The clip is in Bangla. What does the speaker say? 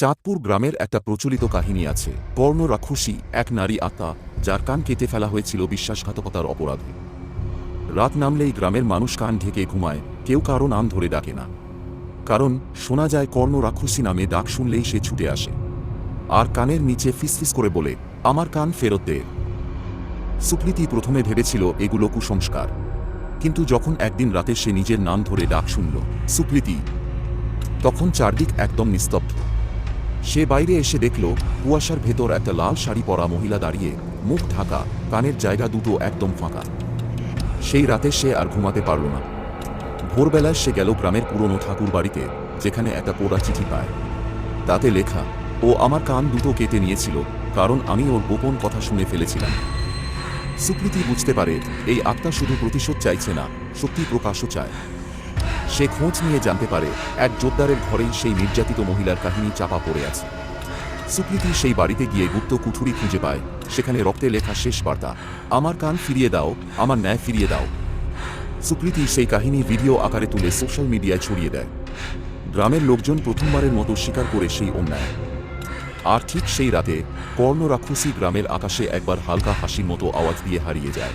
চাঁদপুর গ্রামের একটা প্রচলিত কাহিনী আছে। কর্ণ রাক্ষসী এক নারী আত্মা, যার কান কেটে ফেলা হয়েছিল বিশ্বাসঘাতকতার অপরাধে। রাত নামলেই গ্রামের মানুষ কান ঢেকে ঘুমায়, কেউ কারও নাম ধরে ডাকে না। কারণ, শোনা যায় কর্ণ রাক্ষসী নামে ডাক শুনলেই সে ছুটে আসে। আর কানের নিচে ফিসফিস করে বলে, আমার কান ফেরত দে। সুপ্রীতি প্রথমে ভেবেছিল এগুলো কুসংস্কার। কিন্তু যখন একদিন রাতে সে নিজের নাম ধরে ডাক শুনল, সুপ্রীতি, তখন চারদিক একদম নিস্তব্ধ। সে বাইরে এসে দেখল কুয়াশার ভেতর একটা লাল শাড়ি পরা মহিলা দাঁড়িয়ে, মুখ ঢাকা, কানের জায়গা দুটো একদম ফাঁকা। সেই রাতে সে আর ঘুমাতে পারল না। ভোরবেলায় সে গেল গ্রামের পুরনো ঠাকুর বাড়িতে, যেখানে একটা পোড়া চিঠি পায়। তাতে লেখা, ও আমার কান দুটো কেটে নিয়েছিল, কারণ আমি ওর গোপন কথা শুনে ফেলেছিলাম। সুপ্রীতি বুঝতে পারে, এই আত্মা শুধু প্রতিশোধ চাইছে না সত্যি প্রকাশও চায়। সে খোঁজ নিয়ে জানতে পারে এক জোরদারের ঘরেই সেই নির্যাতিত মহিলার কাহিনী চাপা পড়ে আছে। সুপ্রীতি সেই বাড়িতে গিয়ে গুপ্ত কুঠুরি খুঁজে পায়। সেখানে রক্তে লেখা শেষ বার্তা, আমার কান ফিরিয়ে দাও, আমার ন্যায় ফিরিয়ে দাও। সুপ্রীতি সেই কাহিনী ভিডিও আকারে তুলে সোশ্যাল মিডিয়ায় ছড়িয়ে দেয়। গ্রামের লোকজন প্রথমবারের মতো স্বীকার করে সেই অন্যায়। আর ঠিক সেই রাতে কর্ণ রাক্ষসী গ্রামের আকাশে একবার হালকা হাসির মতো আওয়াজ দিয়ে হারিয়ে যায়।